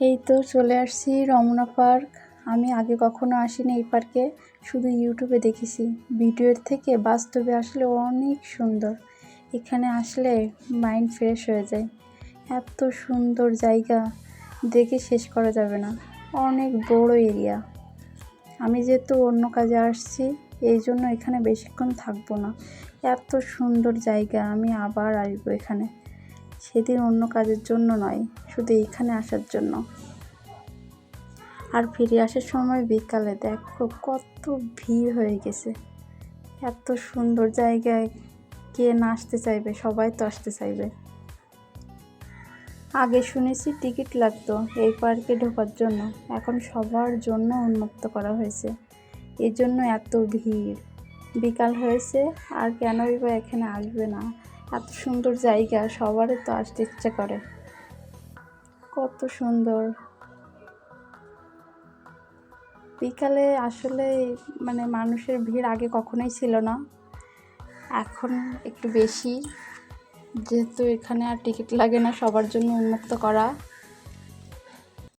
এই তো চলে আসছি রমনা পার্ক। আমি আগে কখনো আসিনি এই পার্কে, শুধু ইউটিউবে দেখেছি। ভিডিওর থেকে বাস্তবে আসলে অনেক সুন্দর। এখানে আসলে মাইন্ড ফ্রেশ হয়ে যায়। এত সুন্দর জায়গা, দেখে শেষ করা যাবে না। অনেক বড় এরিয়া। আমি যেহেতু অন্য কাজে আসছি, এই জন্য এখানে বেশিক্ষণ থাকব না। এত সুন্দর জায়গা, আমি আবার আসব এখানে। সেদিন অন্য কাজের জন্য নয়, শুধু এইখানে আসার জন্য। আর ফিরে আসার সময় বিকালে দেখো কত ভিড় হয়ে গেছে। এত সুন্দর জায়গায় কে না আসতে চাইবে, সবাই তো আসতে চাইবে। আগে শুনেছি টিকিট লাগতো এই পার্কে ঢোকার জন্য, এখন সবার জন্য উন্মুক্ত করা হয়েছে। এই জন্য এত ভিড়। বিকাল হয়েছে, আর কেনই বা এখানে আসবে না? এত সুন্দর জায়গা, সবারই তো আসতে ইচ্ছা করে। কত সুন্দর। বিকালে আসলে মানে মানুষের ভিড় আগে কখনোই ছিল না। এখন একটু বেশি। যেহেতু এখানে আর টিকিট লাগে না, সবার জন্য উন্মুক্ত করা।